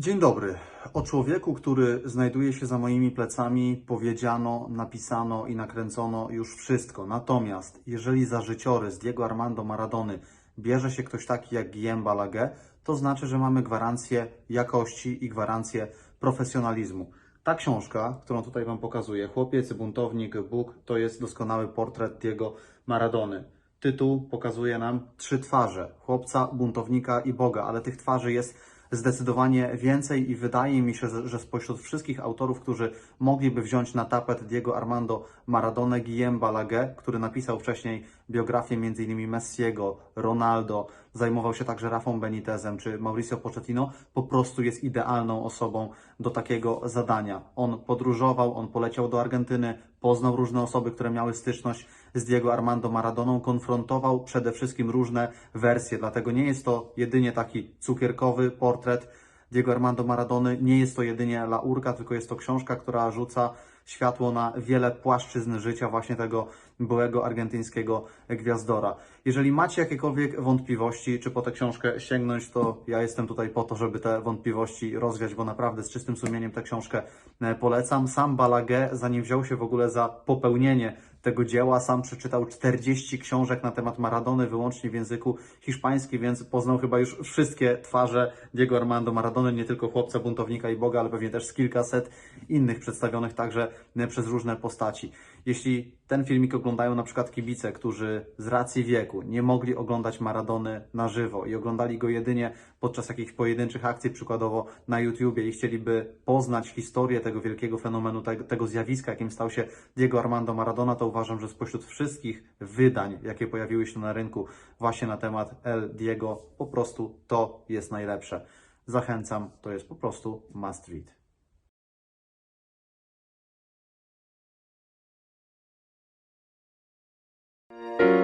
Dzień dobry. O człowieku, który znajduje się za moimi plecami, powiedziano, napisano i nakręcono już wszystko. Natomiast jeżeli za życiorys Diego Armando Maradony bierze się ktoś taki jak Guillaume Balaguer, to znaczy, że mamy gwarancję jakości i gwarancję profesjonalizmu. Ta książka, którą tutaj Wam pokazuję, Chłopiec, buntownik, Bóg, to jest doskonały portret Diego Maradony. Tytuł pokazuje nam trzy twarze: chłopca, buntownika i Boga, ale tych twarzy jest zdecydowanie więcej i wydaje mi się, że spośród wszystkich autorów, którzy mogliby wziąć na tapet Diego Armando Maradona, Guillaume Balaguer, który napisał wcześniej biografię m.in. Messiego, Ronaldo, zajmował się także Rafą Benitezem czy Mauricio Pochettino, po prostu jest idealną osobą do takiego zadania. On podróżował, on poleciał do Argentyny, poznał różne osoby, które miały styczność z Diego Armando Maradoną, konfrontował przede wszystkim różne wersje, dlatego nie jest to jedynie taki cukierkowy portret Diego Armando Maradony, nie jest to jedynie laurka, tylko jest to książka, która rzuca światło na wiele płaszczyzn życia właśnie tego byłego argentyńskiego gwiazdora. Jeżeli macie jakiekolwiek wątpliwości, czy po tę książkę sięgnąć, to ja jestem tutaj po to, żeby te wątpliwości rozwiać, bo naprawdę z czystym sumieniem tę książkę e, polecam. Sam Balaguer, zanim wziął się w ogóle za popełnienie tego dzieła, sam przeczytał 40 książek na temat Maradony, wyłącznie w języku hiszpańskim, więc poznał chyba już wszystkie twarze Diego Armando Maradony, nie tylko chłopca, buntownika i Boga, ale pewnie też z kilkaset innych przedstawionych także przez różne postaci. Jeśli ten filmik oglądają na przykład kibice, którzy z racji wieku nie mogli oglądać Maradony na żywo i oglądali go jedynie podczas jakichś pojedynczych akcji, przykładowo na YouTubie i chcieliby poznać historię tego wielkiego fenomenu, tego, zjawiska, jakim stał się Diego Armando Maradona, to uważam, że spośród wszystkich wydań, jakie pojawiły się na rynku właśnie na temat El Diego, po prostu to jest najlepsze. Zachęcam, to jest po prostu must read. Música